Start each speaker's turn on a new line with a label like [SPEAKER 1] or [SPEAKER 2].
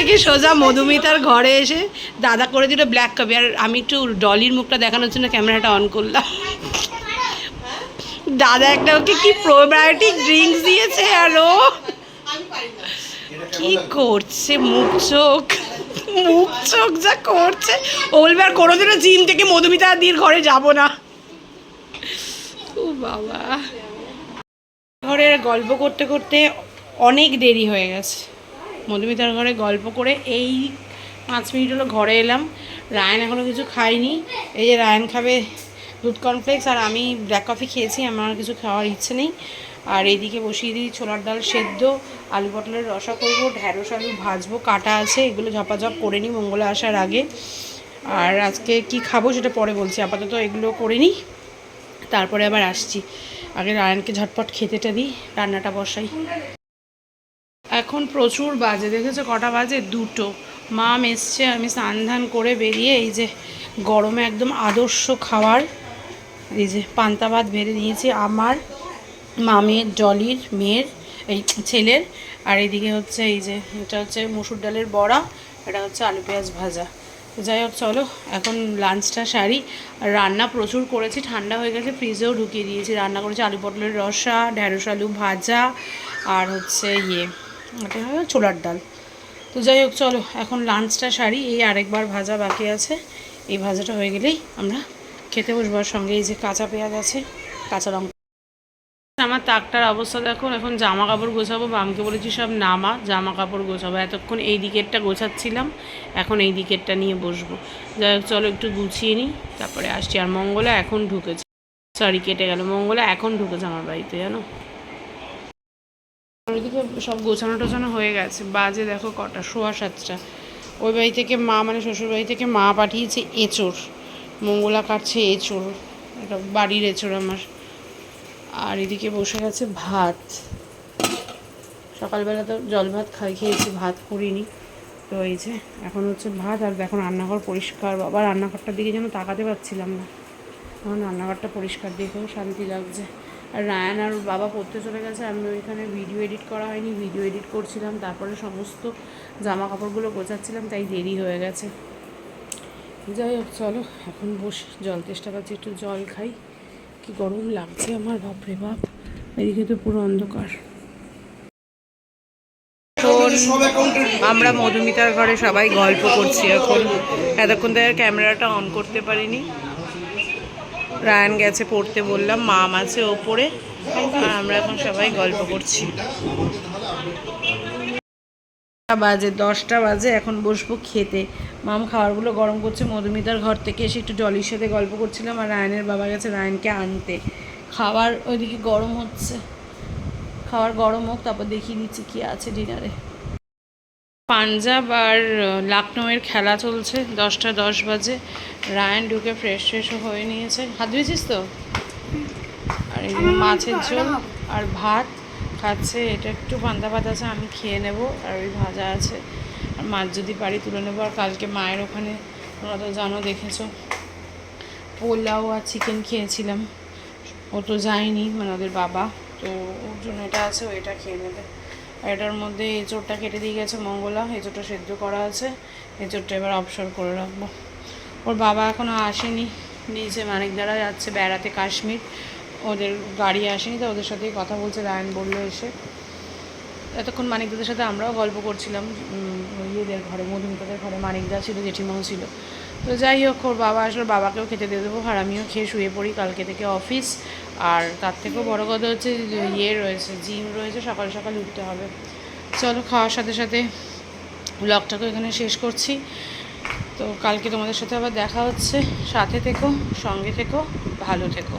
[SPEAKER 1] থেকে সোজা মধুমিতার ঘরে এসে দাদা করে দিল ব্ল্যাক কপি আর আমি একটু ডলির মুখটা দেখানোর জন্য ক্যামেরাটা অন করলাম। দাদা একটা ওকে কি প্রোবায়োটিক ড্রিঙ্কস দিয়েছে আর ও কি করছে? মুখ চোখ মুখ চোখ যা করছে। ও বলবে, আর কোনোদিনও জিম থেকে মধুমিতা দির ঘরে যাব না। ও বাবা। ঘরের গল্প করতে করতে অনেক দেরি হয়ে গেছে। মধুমিতার ঘরে গল্প করে এই পাঁচ মিনিট হলো ঘরে এলাম। রায়ন এখনও কিছু খাইনি এই যে রায়ন খাবে দুধ কর্নফ্লেক্স আর আমি ব্ল্যাক কফি খেয়েছি, আমার কিছু খাওয়ার ইচ্ছে নেই। আর এইদিকে বসিয়ে দিই ছোলার ডাল সেদ্ধ, আলু পটলের রসা করব, ঢ্যাঁড়স আলু ভাজবো, কাটা আছে, এগুলো ঝপাঝপ করে নিই মঙ্গলা আসার আগে। আর আজকে কি খাব সেটা পরে বলছি, আপাতত এগুলো করে নিই। তারপরে আবার আসছি। আগে রায়নকে ঝটপট খেতেটা দিই, রান্নাটা বসাই। এখন প্রচুর বাজে, দেখেছ কটা বাজে? দুটো। মাম এসছে, আমি স্নান ধান করে বেরিয়ে এই যে গরমে একদম আদর্শ খাওয়ার, এই যে পান্তা ভাত বেড়ে নিয়েছি আমার, মামের, জলির, মেয়ের, এই ছেলের, আর এদিকে হচ্ছে এই যে এটা হচ্ছে মুসুর ডালের বড়া, এটা হচ্ছে আলু পেঁয়াজ ভাজা। যাই হোক, চলো, এখন লাঞ্চটা সারি। রান্না প্রচুর করেছি, ঠান্ডা হয়ে গেছে ফ্রিজেও ঢুকিয়ে দিয়েছি। রান্না করেছি আলু পটলের রসা, ঢ্যাঁড়স আলু ভাজা, আর হচ্ছে ইয়ে এটা হলো ছোলার ডাল। তো যাই হোক, চলো, এখন লাঞ্চটা সারি, এই আরেকবার ভাজা বাকি আছে। এই ভাজাটা হয়ে গেলেই আমরা খেতে বসবার সঙ্গে এই যে কাঁচা পেঁয়াজ আছে, কাঁচা লঙ্কা। আমার তাকটার অবস্থা দেখো, এখন জামা কাপড় গোছাবো, বামকে বলেছি সব নামা জামা কাপড় গোছাবো। এতক্ষণ এই দিকেরটা গোছাচ্ছিলাম, এখন এই দিকেরটা নিয়ে বসবো। যাই হোক, চলো, একটু গুছিয়ে নিই, তারপরে আসছি। আর মঙ্গলা এখন ঢুকেছে। সরি কেটে গেল। মঙ্গলা এখন ঢুকেছে আমার বাড়িতে, জানো? ওইদিকে সব গোছানো টোছানো হয়ে গেছে। বাজে দেখো কটা, সোয়া সাতটা। ওই বাড়ি থেকে মা মানে শ্বশুর বাড়ি থেকে মা পাঠিয়েছে এঁচোড়। মঙ্গলা কাটছে এঁচোড়। এটা বাড়ির এঁচোড় আমার। আর এদিকে বসে গেছে ভাত। সকালবেলা তো জল ভাত খাই, খেয়েছি, ভাত করিনি তো এই যে, এখন হচ্ছে ভাত আর এখন রান্নাঘর পরিষ্কার। বাবা রান্নাঘরটার দিকে যেন তাকাতে পারছিলাম না। এখন রান্নাঘরটা পরিষ্কার দেখেও শান্তি লাগছে। আর রায়ান আর বাবা পড়তে চলে গেছে, আমি ওইখানে ভিডিও এডিট করা হয়নি ভিডিও এডিট করছিলাম, তারপরে সমস্ত জামা কাপড়গুলো গোছাচ্ছিলাম, তাই দেরি হয়ে গেছে। যাই হোক, চলো, এখন বসে, জল চেষ্টা করছি, একটু জল খাই। কি গরম লাগছে আমার, বাপরে বাপ। এদিকে তো পুরো অন্ধকার। আমরা মধুমিতার ঘরে সবাই গল্প করছি এখন। এতক্ষণ থেকে ক্যামেরাটা অন করতে পারিনি। রায়ান গেছে পড়তে বললাম, মাম আছে ওপরে। আর আমরা এখন সবাই গল্প করছি। বাজে, দশটা বাজে, এখন বসবো খেতে। মাম খাবারগুলো গরম করছে, মধুমিতার ঘর থেকে এসে একটু জলির সাথে গল্প করছিলাম, আর রায়নের বাবা গেছে রায়নকে আনতে। খাবার ওইদিকে গরম হচ্ছে। খাবার গরম হোক, তারপর দেখিয়ে দিচ্ছি কি আছে ডিনারে। পাঞ্জাব আর লাকনোয়ের খেলা চলছে দশটা দশ বাজে। রায়ান ঢুকে ফ্রেশ ফ্রেশও হয়ে নিয়েছে। হাত ধুয়েছিস তো? আর এই মাছের ঝোল আর ভাত খাচ্ছে। এটা একটু পান্তা ভাত আছে আমি খেয়ে নেব আর ওই ভাজা আছে। আর মাছ যদি পারি তুলে নেব। আর কালকে মায়ের ওখানে তোমরা তো জানো দেখেছ। পোলাও আর চিকেন খেয়েছিলাম। ও তো যায়নি মানে ওদের বাবা। তো ওর জন্য এটা আছে ও এটা খেয়ে নেবে। এটার মধ্যে এঁচোড়টা কেটে দিয়ে গেছে মঙ্গলা, এঁচোড়টা সেদ্ধ করা আছে। এঁচোড়টা এবার অবসর করে রাখব। ওর বাবা এখনও আসেনি নিজে মানিক দ্বারা যাচ্ছে বেড়াতে কাশ্মীর। ওদের গাড়ি আসেনি তো ওদের সাথেই কথা বলছে রায়ন বলল এসে। এতক্ষণ মানিকদাদের সাথে আমরাও গল্প করছিলাম ইয়েদের ঘরে, মধুমিতাদের ঘরে, মানিকদা ছিল, জেঠিমাও ছিল। তো যাই হোক, ওর বাবা আসলে বাবাকেও খেতে দিয়ে দেবো, আর আমিও খেয়ে শুয়ে পড়ি কালকে থেকে অফিস। আর তার থেকেও বড় কথা হচ্ছে ইয়ে রয়েছে, জিম রয়েছে, সকাল সকাল উঠতে হবে। চলো, খাওয়ার সাথে সাথে ব্লগটাকে এখানে শেষ করছি। তো কালকে তোমাদের সাথে আবার দেখা হচ্ছে। সাথে থেকো, সঙ্গে থেকো, ভালো থেকো।